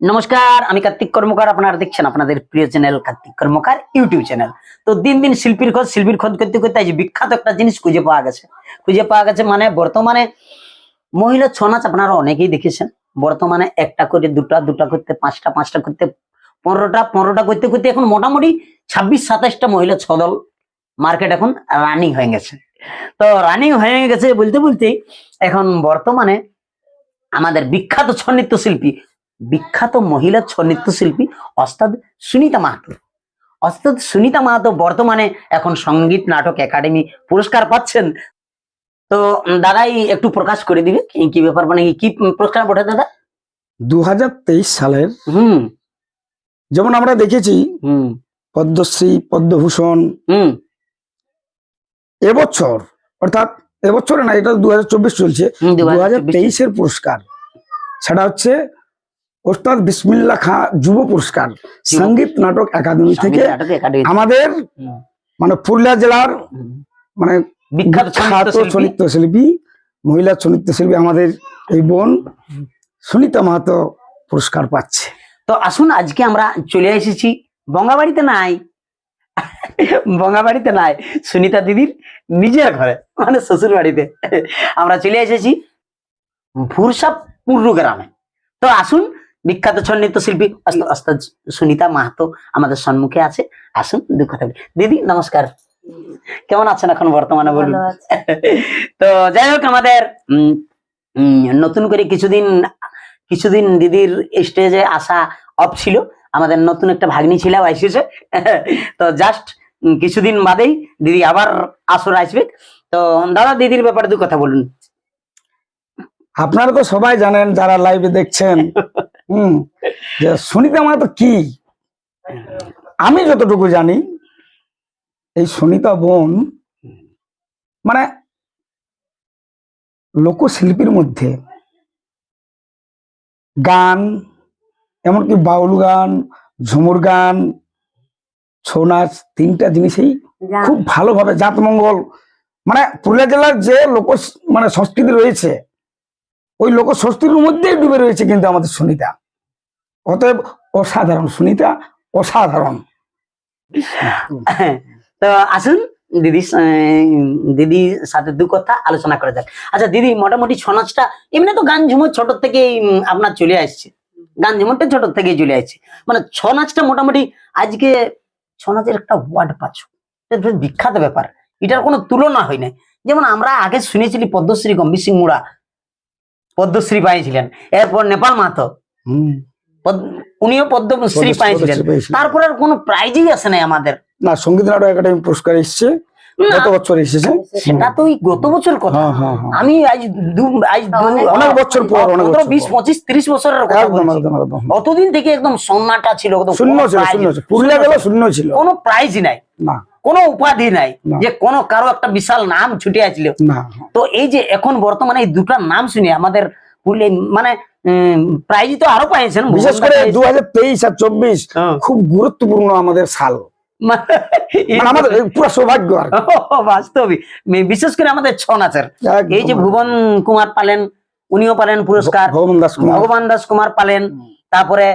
নমস্কার, আমি কার্তিক কর্মকার, আপনারা দেখছেন আপনাদের প্রিয় channel Kartik Karmakar YouTube channel. তো দিন দিন শিল্পীর খোঁজ শিল্পীর খোঁজ করতে করতে আজ বিখ্যাত একটা জিনিস খুঁজে পাওয়া গেছে। খুঁজে পাওয়া গেছে মানে বর্তমানে মহিলা ছৌ নাচ আপনারা অনেকেই দেখেছেন। বর্তমানে একটা করে, দুটা দুটা করতে, পাঁচটা পাঁচটা করতে, পনেরোটা পনেরোটা করতে করতে এখন মোটামুটি ছাব্বিশ, সাতাশটা মহিলা ছদল মার্কেট এখন রানিং হয়ে গেছে। তো রানিং হয়ে গেছে বলতে বলতে এখন বর্তমানে আমাদের বিখ্যাত ছৌ নৃত্য শিল্পী বিখ্যাত মহিলা ছৌ নৃত্যশিল্পী অস্তাদ সুনিতা মাহাতো। অস্তাদ সুনিতা মাহাতো বর্তমানে এখন সংগীত নাটক একাডেমি পুরস্কার পাচ্ছেন। তো দাদাই একটু প্রকাশ করে দিবে কি কি ব্যাপার? মানে কি পুরস্কার বটে দাদা? দুহাজার তেইশ সালের হুম। যেমন আমরা দেখেছি হুম। পদ্মশ্রী পদ্মভূষণ হুম। এবছর অর্থাৎ এবছরে না এটা দু হাজার চব্বিশ চলছে দু 2024 তেইশের পুরস্কার। সেটা হচ্ছে ওস্তাদ বিসমিল্লা খাঁ যুব পুরস্কার সংগীত নাটক একাডেমি থেকে আমাদের মানে পুরুলিয়া জেলার মানে বিখ্যাত নৃত্য শিল্পী। মহিলা সংগীত শিল্পী আমাদের এই বোন সুনিতা মাহাতো পুরস্কার পাচ্ছে। তো আসুন আজকে আমরা চলে এসেছি বঙ্গাবাড়িতে নাই। বঙ্গাবাড়িতে নাই সুনিতা দিদির নিজের ঘরে মানে শ্বশুর বাড়িতে আমরা চলে এসেছি ভুরসা পুরু গ্রামে। তো আসুন বিখ্যাত ছৌ নৃত্য শিল্পী অস্তাদ সুনিতা মাহাতো আমাদের সম্মুখে আছে। আসুন দু কথা বলি। দিদি নমস্কার। কেমন আছেন এখন বর্তমানে বলুন? তো যাই হোক আমাদের নতুন করে কিছুদিন কিছুদিন দিদির স্টেজে আসা অফ ছিল। আমাদের নতুন একটা ভাগ্নি ছিল এসেছে। তো জাস্ট কিছুদিন বাদেই দিদি আবার আসর আসবে। তো দাদা দিদির ব্যাপারে দু কথা বলুন। আপনারা তো সবাই জানেন যারা লাইভে দেখছেন হুম। সুনিতা মাহাতো কি? আমি যতটুকু জানি এই সুনিতা বোন মানে লোকশিল্পীর মধ্যে গান এমনকি বাউল গান ঝুমুর গান ছৌ নাচ তিনটা জিনিসেই জান- খুব ভালোভাবে জাতমঙ্গল। মানে পুরুলিয়া জেলার যে লোক মানে সংস্কৃতি রয়েছে ওই লোক সংস্কৃতির মধ্যেই ডুবে রয়েছে কিন্তু আমাদের সুনিতা অতএব অসাধারণ সুনিতা অসাধারণ। তো আসুন দিদি দিদির সাথে দু কথা আলোচনা করা যাক। আচ্ছা দিদি মোটামুটি ছৌ নাচটা এমনি তো গান ঝুমুর ছোট থেকেই আপনার চলে আসছে। গান ঝুমুরটা ছোট থেকেই চলে আসছে। মানে ছৌ নাচটা মোটামুটি আজকে ছৌ নাচের একটা ওয়ার্ড পাচ্ছ। বিখ্যাত ব্যাপার। এটার কোনো তুলনা হয় না যেমন আমরা আগে শুনেছিলি পদ্মশ্রী গম্ভীর সিং মুড়া। পদ্মশ্রী পাইছিলেন। এরপর নেপাল মাহাতো। উনিও পদ্মশ্রী পাইছিলেন। তারপর আর কোনো প্রাইজই আসে নাই আমাদের। না সংগীত নাটক একাডেমি পুরস্কার এসছে না, গত বছর এসেছে। সেটা তো গত বছর কথা। হ্যাঁ হ্যাঁ হ্যাঁ। আমি আজ আজ অনেক- অনেক বছর পর, অনেক বছর বিশ পঁচিশ ত্রিশ বছরের কথা একদম বলছি। একদম একদম। অতদিন থেকে একদম সন্নাটা ছিল শূন্য ছিল শূন্য পুরুলিয়া জেলা শূন্য ছিল। কোনো প্রাইজ নাই। না। কোনো উপাধি নাই যে কোন কারও একটা বিশাল নাম ছুটে আসছিল না। তো এই যে এখন বর্তমানে এই দুটা নাম শুনে আমাদের পুরুলিয়া মানে প্রাইজ তো আরও পাইছেন বিশেষ করে দু হাজার তেইশ আর চব্বিশ। খুব গুরুত্বপূর্ণ আমাদের সাল। মানে আমাদের পুরো সৌভাগ্য বাস্তবিক বিশেষ করে আমাদের ছৌ নাচের। এই যে ভুবন কুমার পালেন উনিও পালেন পুরস্কার। ভগবান দাস কুমার। পালেন তারপরে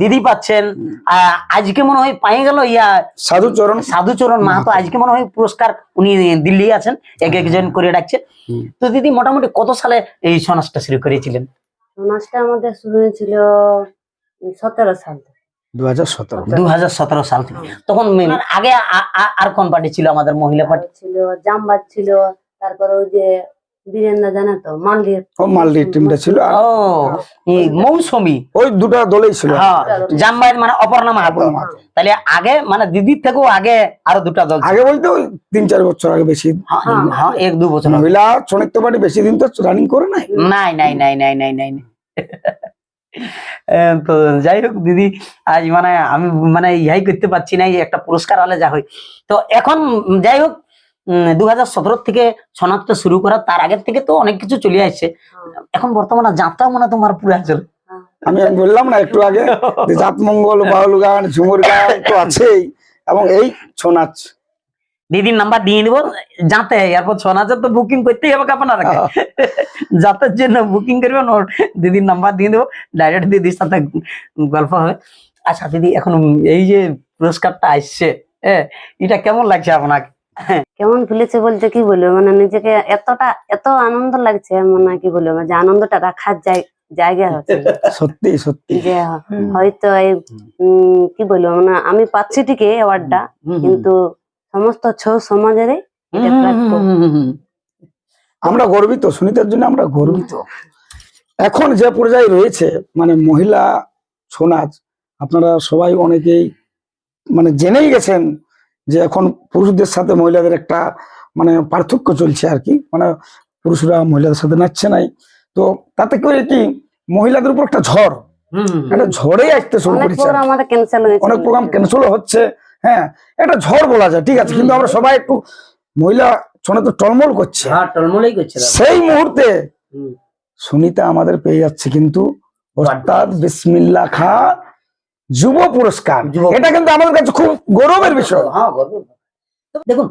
দিদি পাচ্ছেন। আহ, আজকে মনে হয় পাই গেল ইয়া সাধুচরণ সাধুচরণ মাহাতো। আজকে মনে হয় পুরস্কার উনি দিল্লি আছেন এক একজন করে ডাকছেন। তো দিদি মোটামুটি কত সালে এই সনাজটা শুরু করেছিলেন? নাচটা আমাদের শুরু হয়েছিল সতেরো সাল থেকে। দু হাজার সতেরো। দু সতেরো সাল থেকে। তখন আগে আর কোন পার্টি ছিল আমাদের মহিলা পার্টি ছিল জামবাদ ছিল তারপরে ওই যে মৌসুমী। ওই ছিল। আগে মানে আগে দল চার বছর হ্যাঁ, হ্যাঁ, হ্যাঁ, এক দু বছর বেশি দিন তো রানিং নাই। নাই নাই নাই নাই নাই নাই তো যাই হোক দিদি আজ মানে আমি মানে ইহাই করতে পারছি না একটা পুরস্কার আলে যা হই তো এখন যাই হোক দু হাজার সতেরো থেকে সনাতটা শুরু করা তার আগের থেকে তো অনেক কিছু চলে আসছে। এখন বর্তমানে যাত্রা মনে তোমার পুরো চলে আমি বললাম না একটু আগে জাতমঙ্গল বাউল গান ঝুমুর গান তো আছেই এবং এই ছৌ নাচ দিদির নাম্বার দিয়ে দিব যাতে এরপর ছ হাজার তো বুকিং করতেই হবে আপনারা যাতের জন্য বুকিং করবেন ওর দিদির নাম্বার দিয়ে দেবো ডাইরেক্ট দিদির সাথে গল্প হবে। আচ্ছা দিদি এখন এই যে পুরস্কারটা আসছে হ্যাঁ এটা কেমন লাগছে আপনাকে? কেমন ফুলেছে বলতে কি বলব? মানে নিজেকে এতটা এত আনন্দ লাগছে মানে কি বলব? যে আনন্দটা রাখার জায়- জায়গা হচ্ছে। সত্যি সত্যি। যে হয়তো এই উম, কি বলব? মানে আমি পাচ্ছি ঠিকই অ্যাওয়ার্ডটা কিন্তু সমস্ত ছৌ সমাজেরই আমরা গর্বিত সুনিতার জন্য আমরা গর্বিত। এখন যে পর্যায়ে রয়েছে মানে মহিলা ছৌ নাচ আপনারা সবাই অনেকেই মানে জেনেই গেছেন যে এখন পুরুষদের সাথে মহিলাদের একটা মানে পার্থক্য চলছে আর কি। মানে পুরুষরা মহিলাদের সাথে নাচছে নাই। তো তাতে করে কি মহিলাদের উপর একটা ঝড় একটা ঝড়েই আসতে শুরু করেছে অনেক প্রোগ্রাম ক্যান্সেল হচ্ছে। হ্যাঁ একটা ঝড় বলা যায় ঠিক আছে। কিন্তু আমরা সবাই একটু মহিলা ছনে তো টলমল করছে। হ্যাঁ টলমলেই করছে দাদা। সেই মুহূর্তে সুনিতা আমাদের পেয়ে যাচ্ছে কিন্তু অর্থাৎ বিসমিল্লা খা যুব পুরস্কার। এটা কিন্তু আমাদের কাছে খুব গৌরবের বিষয়। হ্যাঁ গর্ব দেখুন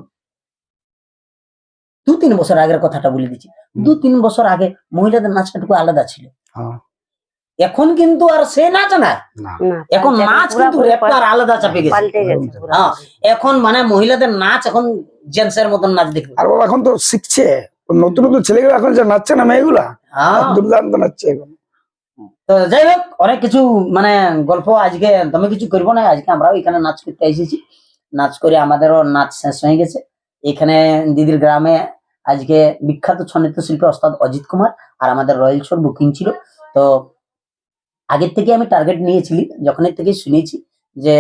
দু তিন বছর আগের কথাটা বলে দিচ্ছি। দু তিন বছর আগে মহিলাদের নাচটা একটু আলাদা ছিল। হ্যাঁ। এখন কিন্তু আর সে নাচ না। এখন নাচ কিন্তু আলাদা চাপে গেছে। হ্যাঁ এখন মানে মহিলাদের নাচ এখন জেন্টসের মতন নাচ দেখবে আর এখন তো শিখছে। নতুন নতুন ছেলেগুলো এখন যে নাচছে না মেয়েগুলা? হ্যাঁ। দুর্দান্ত নাচছে এখন। তো যাই হোক অনেক কিছু মানে গল্প আজকে তুমি কিছু করব না। আজকে আমরাও এখানে নাচ করতে এসেছি। নাচ করে আমাদেরও নাচ শেষ হয়ে গেছে। এখানে দিদির গ্রামে আজকে বিখ্যাত ছন্নিত শিল্পী ওস্তাদ অজিত কুমার আর আমাদের রয়্যাল শোর বুকিং ছিল। তো আগের থেকে আমি টার্গেট নিয়েছিলি যখনের থেকে শুনেছি যে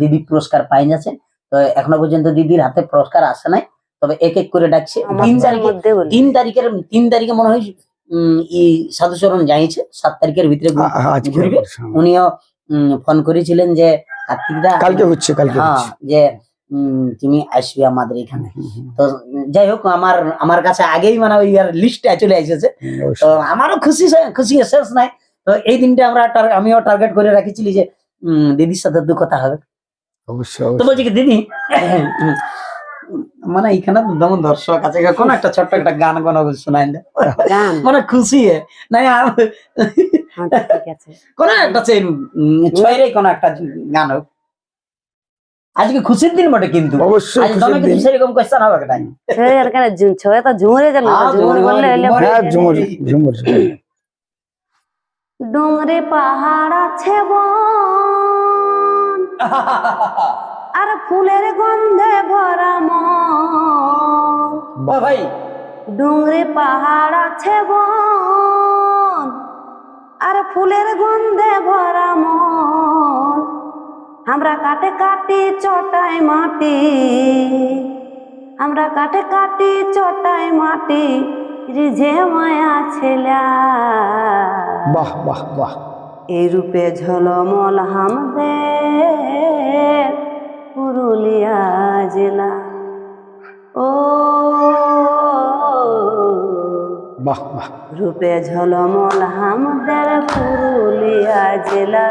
দিদি পুরস্কার পাই যাচ্ছে তো এখনও পর্যন্ত দিদির হাতে পুরস্কার আসে নাই। তবে এক এক করে ডাকছে। তিন তারিখে তিন তারিখের তিন তারিখে মনে হয় সাধুচরণ জানিয়েছে সাত তারিখের ভিতরে ঘুরবে? উনিও ফোন করেছিলেন যে কার্তিকদা কালকে হচ্ছে কালকে হ্যাঁ যে তুমি আসবে আমাদের এখানে। তো যাই হোক আমার আমার কাছে আগেই মানে ওই আর লিস্টটা চলে এসেছে। তো আমারও খুশি খুশি শেষ নাই। তো এই দিনটা আমরা আমিও টার্গেট করে রাখিছিলি যে উম, দিদির সাথে দু কথা হবে। অবশ্যই তো বলছি কি দিদি? মানে এখানে তো যেমন দর্শক আছে কোন একটা ছোট্ট একটা গান কোন শোনাই গান? মানে খুশি না হ্যাঁ, আছে। কোন একটা সেই ছয়ের কোন একটা গান হোক। আজকে খুশির দিন বটে কিন্তু। অবশ্যই আজ খুশির তুমি কিন্তু দিন। সেরকম কোয়েশ্চেন হবে কেন? ছয় কেন ঝুম- ছয় তো ঝুমরে গেল বললে। হ্যাঁ ঝুমুর ঝুমুর ঝুমুর। ডুমরে পাহাড় আছে বন। আর ফুলের গন্ধে ভরা মন। ও ভাই। ডুংরে পাহাড় আছে বন আর ফুলের গন্ধে ভরা মন। আমরা কাটে কাটি চটাই মাটি আমরা কাটে কাটি চটাই মাটি রিঝে মায়া ছেলা। বাহ বাহ বাহ। এই রূপে ঝলমল হামদের পুরুলিয়া জেলা। ও বাহ বাহ। রূপে ঝলমল হামদের পুরুলিয়া জেলা।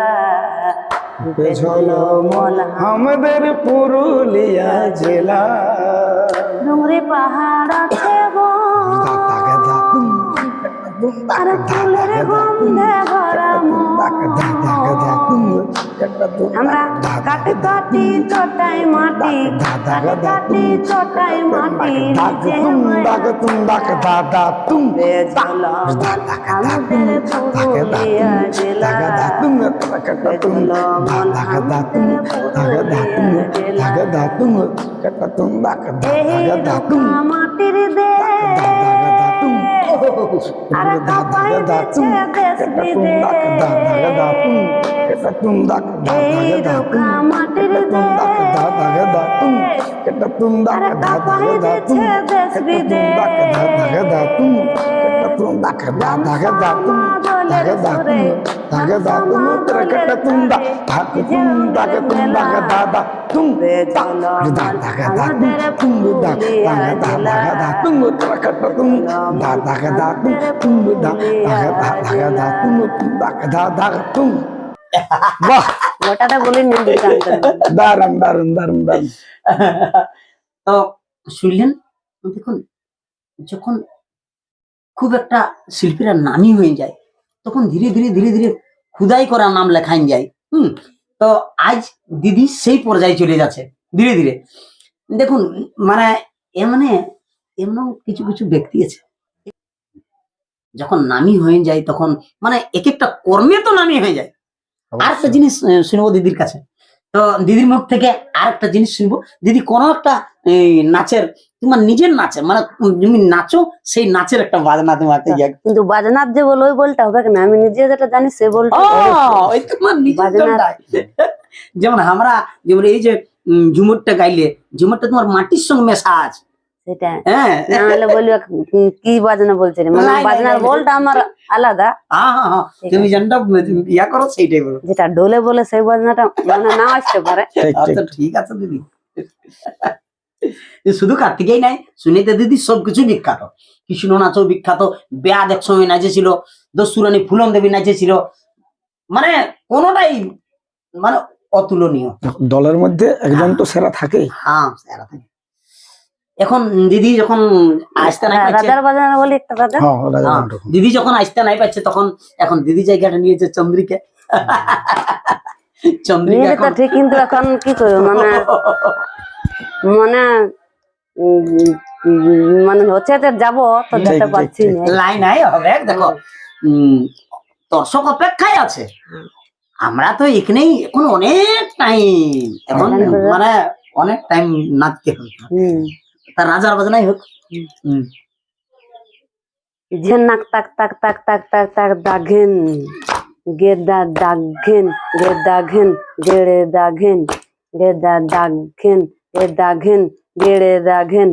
রূপে ঝলমল আমাদের পুরুলিয়া জেলা। ডুংরি পাহাড় আছে গো। আর ফুলের গন্ধে ভরা। আমরা কাটি কাটি চটাই মাটি কাটি কাটি চটাই মাটি যে মায়া রূপে ঝলমল হামদের পুরুলিয়া জেলা এই রূপা মাটির দেশ আর দিচ্ছে দেশ বিদেশ da da da da tum da da tum da da da da da da tum da da tum da da da da da da tum da da tum da da da da da da tum da da tum da da da da da da tum বাহ বলি দারুণ দারুণ দারুণ দারুণ তো শুনলেন দেখুন যখন খুব একটা শিল্পীরা নামি হয়ে যায় তখন ধীরে ধীরে ধীরে ধীরে খুদাই করা নাম লেখাইন যায়। হুম? তো আজ দিদি সেই পর্যায়ে চলে যাচ্ছে ধীরে ধীরে। দেখুন মানে এ মানে এমন কিছু কিছু ব্যক্তি আছে। যখন নামি হয়ে যায় তখন মানে এক একটা কর্মে তো নামি হয়ে যায়। আর একটা জিনিস শুনব দিদির কাছে। তো দিদির মুখ থেকে আরেকটা জিনিস শুনব। দিদি কোন একটা এই, নাচের তোমার নিজের নাচের মানে তুমি নাচো সেই নাচের একটা বাজনা তোমাকে ইয়ে। কিন্তু বাজনা যে বলো ওই বলটা হবে না আমি নিজে যেটা জানি সে বলটা ওই তোমার। যেমন আমরা যেমন এই যে ঝুমুরটা গাইলে ঝুমুরটা তোমার মাটির সঙ্গে মেশা আছে। সেটা হ্যাঁ। না বলি কি বাজনা বলছে রে? মানে নাই, নাই, বাজনার বলটা আমার আলাদা। হ্যাঁ হ্যাঁ হ্যাঁ। ঠিক তুমি যেনটা ইয়া করো সেইটাই বলো। যেটা ডোলে বলে সেই বাজনাটা মানে না আসতে পারে। ঠিক ঠিক। আচ্ছা ঠিক আছে দিদি। এ শুধু কার্তিকেই নাই সুনিতা দিদি সবকিছু বিখ্যাত। কৃষ্ণ নাচও বিখ্যাত বেয়াদ এক সময় নাচেছিল দস্যুরানী ফুলন দেবী নাচেছিল। মানে কোনোটাই মানে অতুলনীয়। দলের মধ্যে একজন তো সেরা থাকেই। হ্যাঁ সেরা থাকে। এখন দিদি যখন আসতে নাই রাজার বাজনা বলি একটা রাজা হ্যাঁ হ্যাঁ। দিদি যখন আসতে নাই পাচ্ছে তখন এখন দিদি জায়গাটা নিয়েছে চন্দ্রিকা। চন্দ্রিকা তো ঠিক কিন্তু এখন কি করব? মানে মানে মানে হচ্ছে যাব তো যেতে পারছি লাইন নাই হবে দেখো উম, দর্শক অপেক্ষায় আছে। আমরা তো এখানেই এখন অনেক টাইম এখন মানে অনেক টাইম নাচতে হবে। তা রাজার বাজনাই হোক হুম। ঝেনাক তাক তাক তাক তাক তাক তাক দাঘেন গেদা দাঘেন গেদা ঘেন গেড়ে দাঘেন গেদা দাঘেন গেদা ঘেন গেড়ে দাঘেন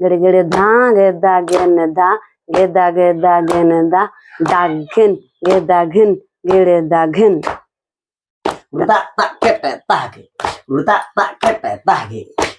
গেড়ে গেড়ে ধা গেদা গেন দা গেদা গেদা গেন দা দাঘেন গেদা ঘেন গেড়ে দাঘেন Ruta tak kete tage. Ruta tak kete tage.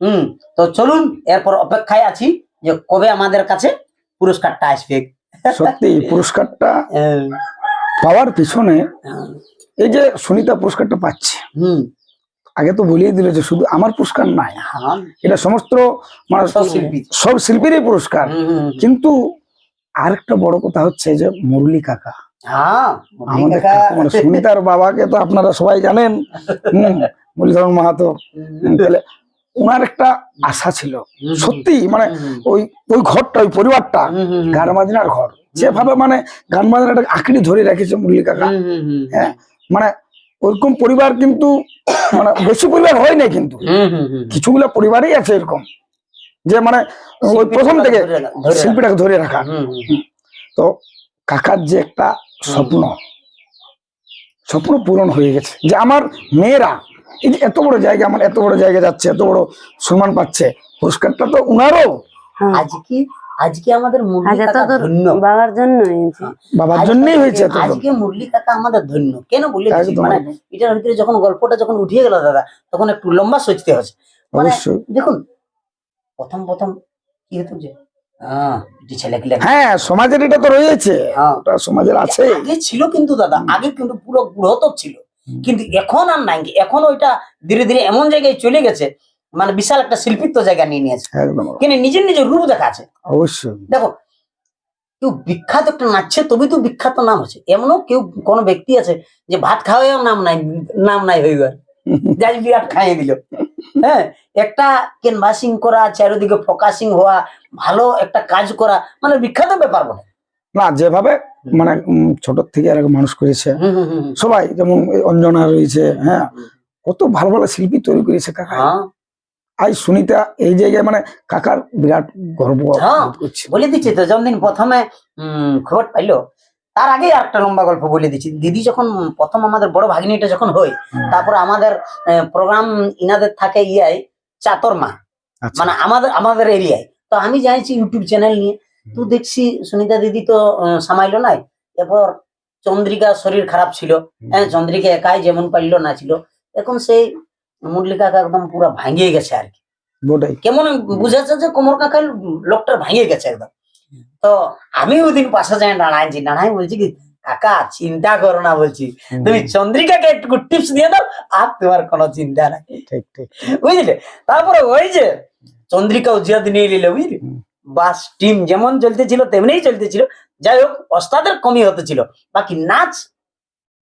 হুম তো চলুন এরপর অপেক্ষায় আছি যে কবে আমাদের কাছে পুরস্কারটা আসবে। সত্যি পুরস্কারটা পাওয়ার পিছনে এই যে সুনিতা পুরস্কারটা পাচ্ছে হুম। আগে তো বলিয়ে দিল যে শুধু আমার পুরস্কার নাই হ্যাঁ। এটা সমস্ত মানে সব শিল্পী। সব শিল্পীরই পুরস্কার। কিন্তু আরেকটা বড় কথা হচ্ছে যে মুরলি কাকা। হ্যাঁ মুরলী আমাদের। মানে সুনিতার বাবাকে তো আপনারা সবাই জানেন। মুরলীধরন মাহাতো। তাহলে ওনার একটা আশা ছিল। সত্যি মানে ওই ওই ঘরটা ওই পরিবারটা গান বাজনার ঘর। যেভাবে মানে গান বাজনাটা আঁকড়ি ধরে রেখেছে মুরলি কাকা। হ্যাঁ মানে ওরকম পরিবার কিন্তু মানে বেশি পরিবার হয় না কিন্তু। কিছুগুলা পরিবারই আছে এরকম। যে মানে ওই প্রথম থেকে। শিল্পীটাকে ধরে রাখা। তো কাকার যে একটা স্বপ্ন স্বপ্ন পূরণ হয়ে গেছে। যে আমার মেয়েরা এত বড় জায়গা আমার এত বড় জায়গা যাচ্ছে এত বড় সম্মান পাচ্ছে পুরস্কারটা তো উনারও। হ্যাঁ। আজকে আজকে আমাদের মুরলী আজ এত কাকা ধন্য? বাবার জন্য হয়েছে বাবার আজকে- জন্যই হয়েছে এত আজকে মুরলী কাকা আমাদের ধন্য। কেন বলে মানে এটার ভিতরে যখন গল্পটা যখন উঠিয়ে গেল দাদা তখন একটু লম্বা সোচতে হচ্ছে। মানে অবশ্যই। দেখুন প্রথম প্রথম কি হতো যে আহ, এটি হ্যাঁ সমাজের এটা তো রয়েছে। হ্যাঁ। সমাজের আছে আগে ছিল কিন্তু দাদা আগে কিন্তু পুরো বৃহত্তর ছিল। কিন্তু এখন আর নাই। এখন ওইটা ধীরে ধীরে এমন জায়গায় চলে গেছে মানে বিশাল একটা শিল্পিত্ব জায়গা নিয়ে নিয়েছে। কিন্তু নিজের নিজের রূপ দেখাচ্ছে অবশ্যই। দেখো কেউ বিখ্যাত একটা নাচছে তবে তো বিখ্যাত নাম আছে। এমনও কেউ কোনো ব্যক্তি আছে যে ভাত খাওয়াও নাম নাই নাম নাই হয়ে গেল যাই বিরাট খাইয়ে দিল। হ্যাঁ একটা ক্যানভাসিং করা চারিদিকে ফোকাসিং হওয়া ভালো একটা কাজ করা মানে বিখ্যাত ব্যাপার বলে না যেভাবে মানে ছোট থেকে এরকম মানুষ করেছে। সবাই যেমন অঞ্জনা রয়েছে হ্যাঁ কত ভালো ভালো শিল্পী তৈরি করেছে কাকা। হ্যাঁ। আজ সুনিতা এই জায়গায় মানে কাকার বিরাট গর্ব। করছে বলে দিচ্ছি তো যখন প্রথমে খবর পাইলো তার আগে একটা লম্বা গল্প বলে দিচ্ছি। দিদি যখন প্রথম আমাদের বড় ভাগিনীটা যখন হয় তারপর আমাদের প্রোগ্রাম ইনাদের থাকে ইয়াই চাতর মা আচ্ছা। মানে আমাদের আমাদের এরিয়ায়। তো আমি জানছি ইউটিউব চ্যানেল নিয়ে তো দেখছি সুনিতা দিদি তো সামাইলো নাই। এরপর চন্দ্রিকা শরীর খারাপ ছিল। হ্যাঁ চন্দ্রিকা একাই যেমন পারল না ছিল। এখন সেই মুরলি কাকা একদম পুরো ভাঙিয়ে গেছে আর কি। কেমন বুঝাচ্ছে যে কোমর কাকার লোকটা ভাঙিয়ে গেছে একদম। তো আমি ওদিন পাশে যাই দাঁড়াইছি দাঁড়াই বলছি কি কাকা চিন্তা করো না বলছি। তুমি চন্দ্রিকাকে একটু টিপস দিয়ে দাও আর তোমার কোনো চিন্তা নাই। ঠিক ঠিক। বুঝলে? তারপরে ওই যে চন্দ্রিকাও জিয়াদ নিয়ে নিলে বুঝলি? হুম। বাস টিম যেমন চলতেছিল তেমনিই চলতেছিল। যাই হোক ওস্তাদের কমই হতেছিল। বাকি নাচ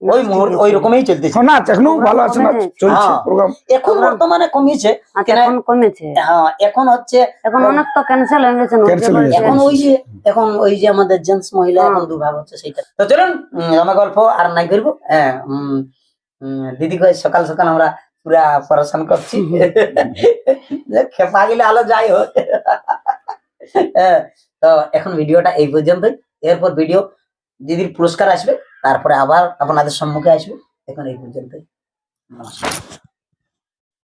ওই মুহূর্তে ওই রকমই চলতেছিল। এখন নাচ এখনও ভালো আছে না চলছে হ্যাঁ। প্রোগ্রাম এখন বর্তমানে কমিয়েছে। আচ্ছা এখন কমেছে? হ্যাঁ এখন হচ্ছে এখন অনেক তো ক্যান্সেল হয়ে গেছে হয়ে। এখন ওই যে এখন ওই যে আমাদের জেন্টস মহিলা হ্যাঁ। এখন দুভাগ হচ্ছে সেটা তো চলুন আমরা গল্প আর নাই করব। হ্যাঁ দিদি কই সকাল সকাল আমরা পুরা পড়াশোন করছি। যে খেপা গেলে আলো যাই হোক। হ্যাঁ, তো এখন ভিডিওটা এই পর্যন্তই। এরপর ভিডিও দিদির পুরস্কার আসবে, তারপরে আবার আপনাদের সম্মুখে আসবে। এখন এই পর্যন্তই। নমস্কার।